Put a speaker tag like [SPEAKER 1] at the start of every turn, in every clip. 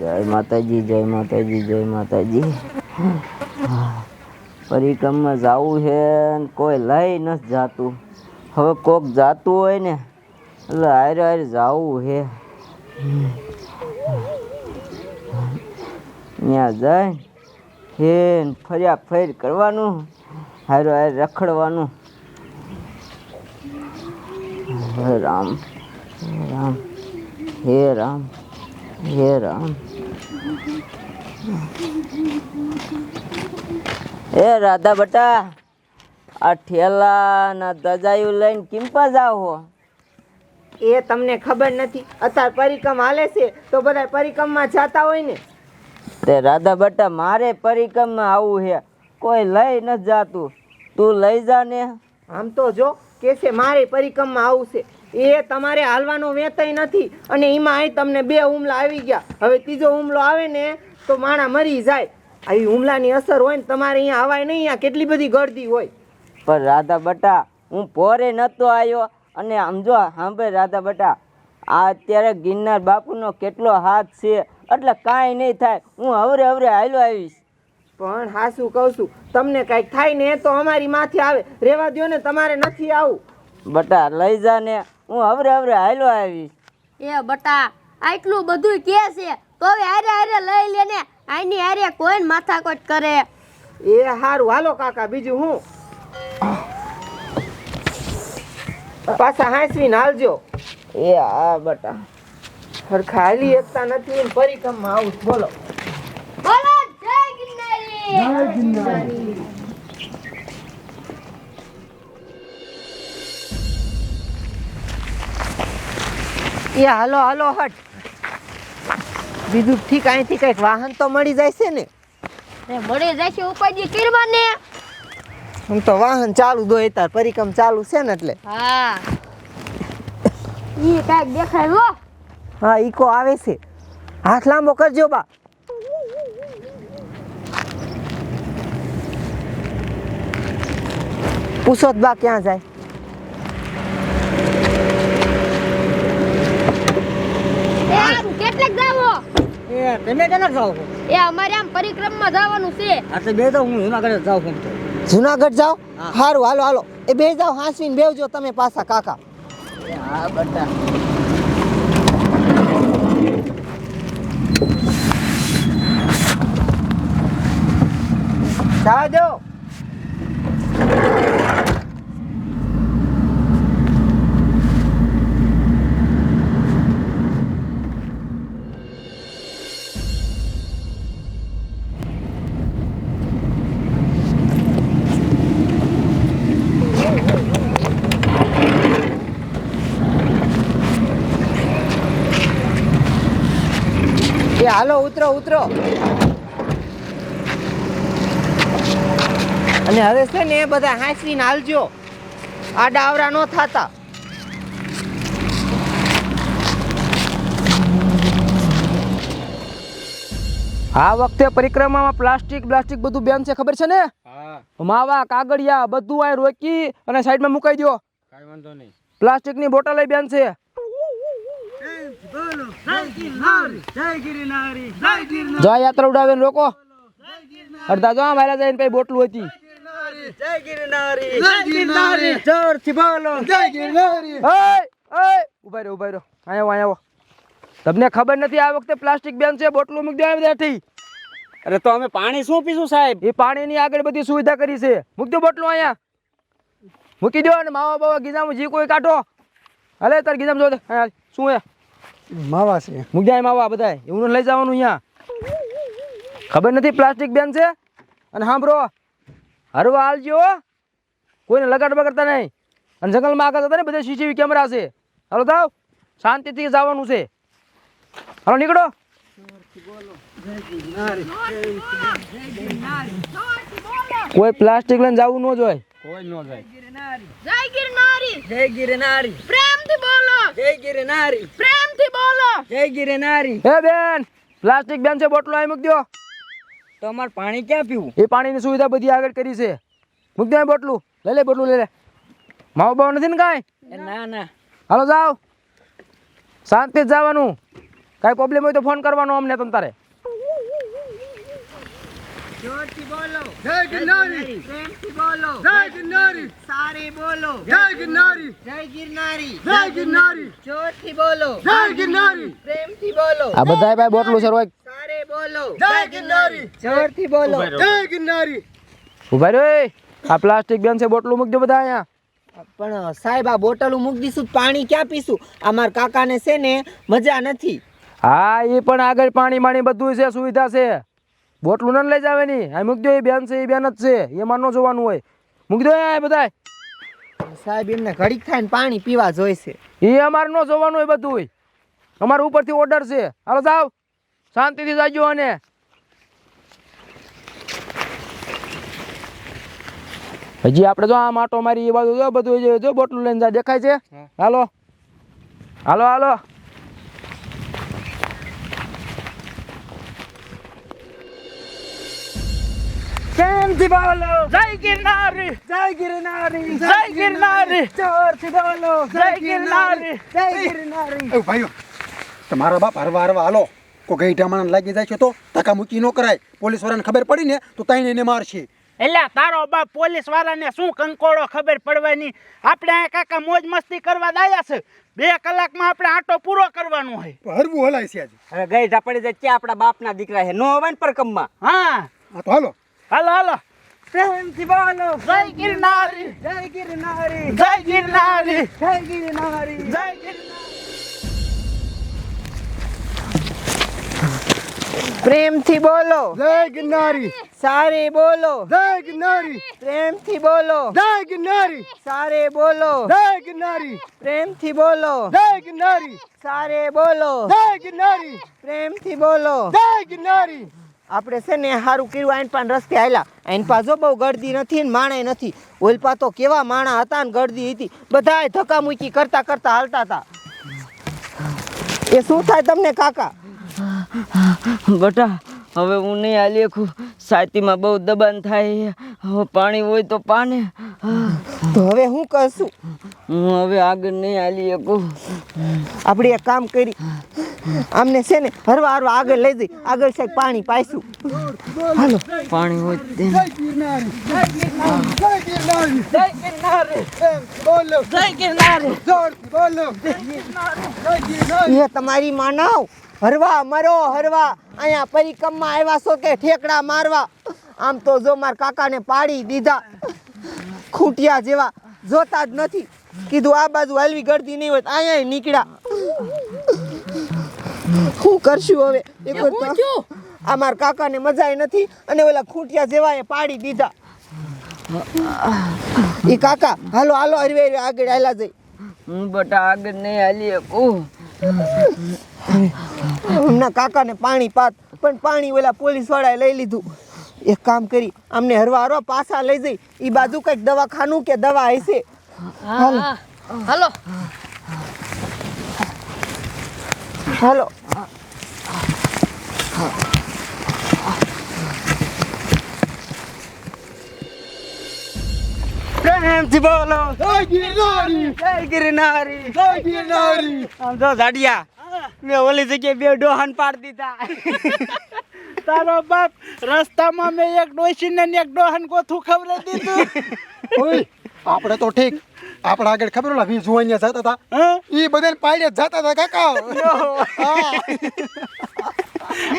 [SPEAKER 1] જય માતાજી જય માતાજી જય માતાજી. પરિક્રમમાં જવું છે કોઈ લઈ નથી જાતું. હવે કોક જાતું હોય ને, એટલે હારે હારે જવું છે. ત્યાં જાય હે ફર્યા ફેર કરવાનું, હારો હારે રખડવાનું. હે રામ રામ, હે રામ. હે રામ એ રાધા બટા આ ઠેલા ના દજાયું લઈને કિંપા જાવ હો
[SPEAKER 2] એ તમને ખબર નથી. અત્યારે પરિક્રમ હાલે છે તો બધા પરિક્રમમાં જતા હોય ને.
[SPEAKER 1] તે રાધા બટા મારે પરિક્રમમાં આવવું છે. કોઈ લઈ ન જાતું. તું લઈ જા ને.
[SPEAKER 2] આમ તો જો કે છે મારે પરિક્રમમાં આવું છે. એ તમારે હાલવાનો વેતય નથી. અને એમાં અહીં તમને બે હુમલા આવી ગયા. હવે ત્રીજો હુમલો આવે ને તો માણા મરી જાય. આવી હુમલાની અસર હોય ને તમારે અહીંયા આવાય નહીં અહીંયા કેટલી બધી ગળદી હોય.
[SPEAKER 1] પણ રાધા બટા હું પોરે નહોતો આવ્યો. અને સમજો સાંભળે રાધા બટા આ અત્યારે ગિરનાર બાપુનો કેટલો હાથ છે. એટલે કાંઈ નહીં થાય. હું હવરે હવરે હાલો આવીશ.
[SPEAKER 2] પણ હા શું કહું છું. તમને કાંઈક થાય ને તો અમારી માથે આવે. રેવા દો ને તમારે નથી આવું.
[SPEAKER 1] બટા લઈ જા ને. હું હવરે હવરે હાલો આવીશ.
[SPEAKER 3] એ બટા આટલું બધું કે છે? તો હવે હારે હારે લઈ લે ને આની હારે કોઈ માથાકોટ કરે.
[SPEAKER 2] એ હારું હાલો કાકા બીજું હું? પાછા હાંસવીને હાલજો.
[SPEAKER 1] એ હા બટા.
[SPEAKER 2] ખાલી હાલી એકતા નથી પરિક્રમમાં આવું. બોલો.
[SPEAKER 3] બોલો જય ગિરનારી.
[SPEAKER 2] એ હાલો હાલો હટ. બીજું ઠીક અહીંથી કંઈક વાહન તો મળી જાય છે ને
[SPEAKER 3] મળી જાય છે ઉપાજી ને
[SPEAKER 2] હું તો વાહન ચાલુ દો તાર પરિક્રમ ચાલુ છે ને એટલે.
[SPEAKER 3] હા. ઈ કાંઈક દેખાય લો
[SPEAKER 2] હા ઈકો આવે છે. હાથ લાંબો કરજો બા. પૂછો બા ક્યાં જાય
[SPEAKER 3] એ આમ કેટલેક જાવો
[SPEAKER 4] એ તમે ક્યાં છો?
[SPEAKER 3] એ અમારે આમ પરિક્રમમાં જવાનું છે.
[SPEAKER 4] એટલે બે તો હું જુનાગઢ જાઉં છું તો.
[SPEAKER 2] જુનાગઢ જાઓ? સારું હાલો હાલો. એ બે જાઓ હાંસવીને બેવજો તમે પાછા કાકા.
[SPEAKER 1] હા બટા.
[SPEAKER 2] એ હાલો ઉતરો ઉતરો. અને હવે છે ને એ બધા હાંસવીને હાલજો. આ ડાવરા ન થતા.
[SPEAKER 5] આ વખતે પરિક્રમામાં પ્લાસ્ટિક પ્લાસ્ટિક બધું બેન છે ખબર છે ને? માવા કાગળિયા બધું આ રોકી અને સાઈડમાં મુકાઈ દો
[SPEAKER 4] કાંઈ વાંધો નહીં.
[SPEAKER 5] પ્લાસ્ટિકની બોટલ બેન છે. જો યાત્રા ઉડાવે રોકો. અડધા જો મારા જઈને પછી બોટલું હતી. ઓય, ઓય, ઊભા રહ્યો ઊભા રહ્યો અહીંયા આવો, તમને ખબર નથી આ વખતે પ્લાસ્ટિક બેન છે બોટલું મૂકી દેવા બેઠી.
[SPEAKER 4] અરે તો અમે પાણી શું પીશું સાહેબ?
[SPEAKER 5] એ પાણીની આગળ બધી સુવિધા કરી છે. મૂકી દો બોટલું અહીંયા. મૂકી દો અને માવા બાવા ગીજામાં જી કોઈ કાઢો. હાલે તાર ગીજામાં જો. શું હે
[SPEAKER 4] માવા છે
[SPEAKER 5] મુગ્યા માવા બધા એવું લઈ જવાનું અહીંયા ખબર નથી પ્લાસ્ટિક બેન છે અને સાંભળો હરવા હાલજો કોઈને લગાડ બગડતા નહીં અને જંગલમાં આગળ હતા ને બધા સીસીટીવી કેમેરા છે હાલો થાવ શાંતિથી જવાનું છે હાલો નીકળો કોઈ પ્લાસ્ટિક લઈને જવું ન જોઈએ
[SPEAKER 4] કોઈ ન જાય.
[SPEAKER 3] જય ગિરનારી.
[SPEAKER 4] જય ગિરનારી.
[SPEAKER 3] પ્રેમથી બોલો.
[SPEAKER 4] જય ગિરનારી.
[SPEAKER 3] પ્રેમથી બોલો.
[SPEAKER 4] જય ગિરનારી.
[SPEAKER 5] હે બેન પ્લાસ્ટિક બેન છે બોટલો આય મૂકી દો
[SPEAKER 4] તો અમારે પાણી ક્યાં પીવું?
[SPEAKER 5] એ પાણીની સુવિધા બધી આગળ કરી છે. મૂક દો બોટલું. લઈ લે બોટલું લઈ લે. માવો બાવ નથી ને કાંઈ?
[SPEAKER 4] ના ના.
[SPEAKER 5] હાલો જાઓ. શાંતિ જવાનું. કાંઈ પ્રોબ્લેમ હોય તો ફોન કરવાનો અમને તમ તારે.
[SPEAKER 2] જોરથી બોલો.
[SPEAKER 6] જય ગિરનારી.
[SPEAKER 2] પ્રેમથી બોલો.
[SPEAKER 6] જય ગિરનારી.
[SPEAKER 2] સારી બોલો.
[SPEAKER 6] જય ગિરનારી.
[SPEAKER 2] જય ગિરનારી.
[SPEAKER 6] જય ગિરનારી.
[SPEAKER 2] જોરથી બોલો.
[SPEAKER 6] જય ગિરનારી.
[SPEAKER 2] પ્રેમથી બોલો.
[SPEAKER 5] આ બધા ભાઈ બોટલું રોક
[SPEAKER 2] સારે બોલો.
[SPEAKER 6] જય ગિરનારી.
[SPEAKER 2] જોરથી બોલો.
[SPEAKER 6] જય ગિરનારી.
[SPEAKER 5] ઊભા રહ્યો આ પ્લાસ્ટિક બેન છે બોટલું મૂકજો બધા અહીંયા.
[SPEAKER 2] પણ સાહેબ આ બોટલ મૂકી દઈશું પાણી ક્યાં પીશું? અમારા કાકાને છે ને મજા નથી.
[SPEAKER 5] હા એ પણ આગળ પાણી માણી બધું છે સુવિધા છે. બોટલું ન લઈ જાવે ની આ મૂકજો એ બેન છે એ બેન જ છે. એમાં ન જોવાનું હોય. મૂકી દો એ બધાય.
[SPEAKER 2] સાહેબ એમને ઘડીક થાય ને પાણી પીવા જોઈશે.
[SPEAKER 5] એ અમારે ન જોવાનું હોય બધું અમારે ઉપરથી ઓર્ડર છે. હાલો જાવ શાંતિથી જાજો અને હજી આપણે જો આ માટો મારી એ બાજુ જો બધું જો બોટલું લઈને જાય દેખાય છે? હાલો. હાલો હાલો. કેમથી બોલો? જય ગિરનારી. જય ગિરનારી જય ગિરનારી. જોરથી બોલો જય ગિરનારી. જય ગિરનારી.
[SPEAKER 6] એ ભાઈઓ તમારા બાપ હરવા હરવા હાલો. કોઈ ગઈ ઢામણ લાગી જાય છે તો ધક્કા મૂકી ન કરાય. પોલીસ વાળાને ખબર પડી ને તો તાઈને એને મારશે.
[SPEAKER 7] એટલે તારો બાપ પોલીસ વાળાને શું કંકોડો ખબર પડવાની? આપણે આ કાકા મોજ મસ્તી કરવા દાયા છે. બે કલાકમાં આપણે આટો પૂરો કરવાનો હોય.
[SPEAKER 6] હરવું હલાય છે આજે.
[SPEAKER 4] હવે ગઈ ઝાપડી જાય ત્યાં આપણા બાપના દીકરા છે. નો હોય પર કમમાં
[SPEAKER 7] હા.
[SPEAKER 6] હા તો હાલો.
[SPEAKER 7] હાલો હાલો પ્રેમથી બોલો જય ગિરનારી જય ગિરનારી જય ગિરનારી જય ગિરનારી જય ગિરનારી
[SPEAKER 2] પ્રેમથી બોલો
[SPEAKER 6] જય ગિરનારી
[SPEAKER 2] સારે બોલો
[SPEAKER 6] જય ગિરનારી
[SPEAKER 2] પ્રેમથી બોલો
[SPEAKER 6] જય ગિરનારી
[SPEAKER 2] સારે બોલો
[SPEAKER 6] જય ગિરનારી
[SPEAKER 2] પ્રેમથી બોલો
[SPEAKER 6] જય ગિરનારી
[SPEAKER 2] સારે બોલો
[SPEAKER 6] જય ગિરનારી
[SPEAKER 2] પ્રેમથી બોલો
[SPEAKER 6] જય ગિરનારી
[SPEAKER 2] આપણે છે ને સારું કર્યું આઈન પાન રસ્તે આયલા. આઈન પા જો બહુ ગળદી નથી ને માણે નથી. ઓલપા તો કેવા માણા હતા ને ગળદી હતી. બધાય ધક્કા મૂકી કરતા કરતા હાલતા હતા. એ શું થાય તમને કાકા?
[SPEAKER 1] બટા હવે હું નહીં હાલી શકું છાતીમાં બહુ દબાણ થાય હવે પાણી હોય તો પાને.
[SPEAKER 2] તો હવે હું કરશું?
[SPEAKER 1] હું હવે આગળ નહીં હાલી શકું.
[SPEAKER 2] આપણે એક કામ કરી આમને છે ને હરવા હરવા આગળ લઈ જઈ. આગળ સાહેબ પાણી પાઈશું. હાલો.
[SPEAKER 1] પાણી હોય તે.
[SPEAKER 2] એ તમારી માનવ હરવા મરો હરવા. અહીંયા પરિક્રમમાં આવ્યા છો કે ઠેકડા મારવા? આમ તો જો માર કાકાને પાડી દીધા. ખૂંટિયા જેવા. જોતા જ નથી. કીધું આ બાજુ હલવી ગળતી નહીં હોય અહીંયા નીકળ્યા. શું કરશું હવે? એક આ માર કાકાને મજાય નથી અને ઓલા ખૂંટિયા જેવા એ પાડી દીધા. એ કાકા હાલો હાલો હરવે આગળ હાલા જઈ.
[SPEAKER 1] હું બટા આગળ નહીં હાલી શકું
[SPEAKER 2] કાકાને પાણી પાત પણ પાણી ઓલા પોલીસ વાળાએ લઈ લીધું. એક કામ કરી અમને હરવા હરવા પાછા લઈ જઈ. એ બાજુ કંઈક દવાખાનું કે દવા હશે? હાલો.
[SPEAKER 3] હાલો.
[SPEAKER 7] પ્રેમથી બોલો.
[SPEAKER 6] જય ગિરનારી
[SPEAKER 7] જય ગિરનારી
[SPEAKER 6] જય ગિરનારી
[SPEAKER 7] આમ તો ઝાડિયા મેં ઓલી જગ્યાએ બે ડોહાન પાડી દીધા. તારો બાપ રસ્તામાં મેં એક ડોશીને ને એક ડોહાન કોથું ખવડાવી દીધું.
[SPEAKER 6] ઓય આપણે તો ઠીક. આપણા આગળ ખબર ઓલા વીસ જોઈને જતા હતા. એ બધાને પાડે જતા હતા કાકા.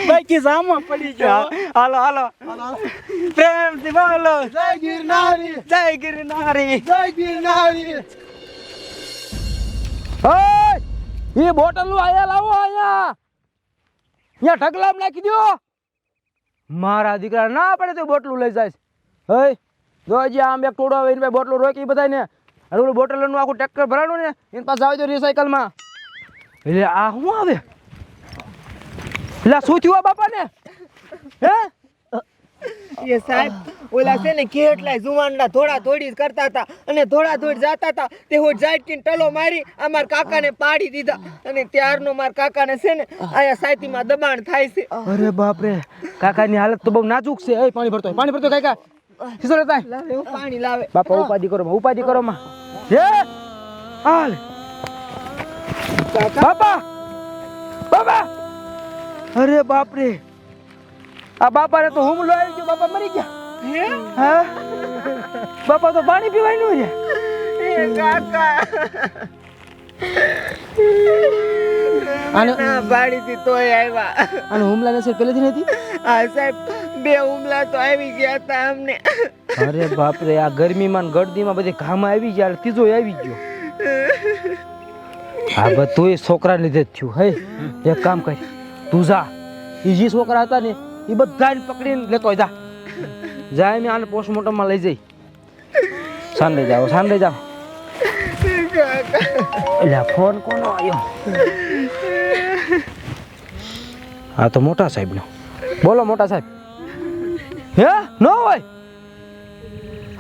[SPEAKER 7] બાકી સામો પડી ગયો હાલો હાલો પ્રેમથી બોલો
[SPEAKER 6] જય ગિરનારી
[SPEAKER 7] જય ગિરનારી
[SPEAKER 6] જય ગિરનારી
[SPEAKER 5] ઓય એ બોટલ આયા લાવો અહીંયા અહીંયા ઢગલામ નાખી દો મારા દીકરા ના પડે તો બોટલું લઈ જાય. હે જો હજી આમ એક ટોળો આવે એને બોટલું રોકી બધાને અને ઓલું બોટલનું આખું ટેક્ટર ભરાણું ને એની પાસે આવી દો રિસાયકલમાં એટલે આ શું આવે? એટલે શું થયું બાપા ને હે?
[SPEAKER 2] એ સાહેબ ઓલા છે ને કેટલાય જુવાનના થોડા જ કરતા હતા અને ધોળા થોડી જતા હતા. તે હું જાટકીને ટલો મારી આ માર કાકાને પાડી દીધા. અને ત્યારનો માર કાકાને છે ને આયા સાયતીમાં દબાણ થાય છે.
[SPEAKER 5] અરે બાપ રે કાકાની હાલત તો બહુ નાજુક છે. એ પાણી ભરતો પાણી ભરતો કાકા. ખીસો લેતા.
[SPEAKER 2] લાવે હું પાણી લાવે.
[SPEAKER 5] બાપા ઉપાધિ કરો માં, ઉપાધિ કરો માં. હે? હાલ. બાપા! બાપા! અરે બાપ રે આ બાપાને તો હુમલો આવી ગયો. બાપા મરી ગયા. હા? બાપા તો પાણી
[SPEAKER 2] પીવાયનું અમને.
[SPEAKER 5] અરે બાપરે આ ગરમીમાં ને ગળદીમાં બધી ઘામ આવી ગયા ત્રીજો આવી ગયો. આ બધું છોકરા લીધે જ થયું. હે એક કામ કર. તું જા. એ જે છોકરા હતા ને એ બધાને પકડીને લેતો જા. જાય મેં આને પોસ્ટમોર્ટમમાં લઈ જઈ. સાંડે જાઓ સાંડે જાઓ. એટલે ફોન કોનો આવ્યો હા તો મોટા સાહેબનો. બોલો મોટા સાહેબ. હે? ન હોય?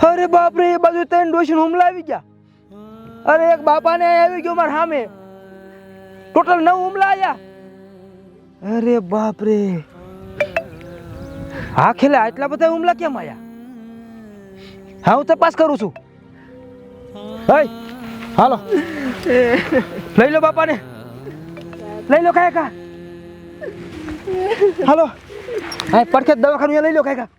[SPEAKER 5] અરે બાપ રે એ બાજુ ત્રણ ડોશી હુમલા આવી ગયા. અરે એક બાપાને આવી ગયો મારા સામે. ટોટલ નવ હુમલા આવ્યા અરે બાપ રે હા ખેલે આટલા બધા હુમલા કેમ આયા? હા, હું તપાસ કરું છું. હઈ, હાલો. લઈ લો બાપાને. લઈ લો કાયકા. હાલો. હા, પડખે દવાખાનું લઈ લો કાંઈ કા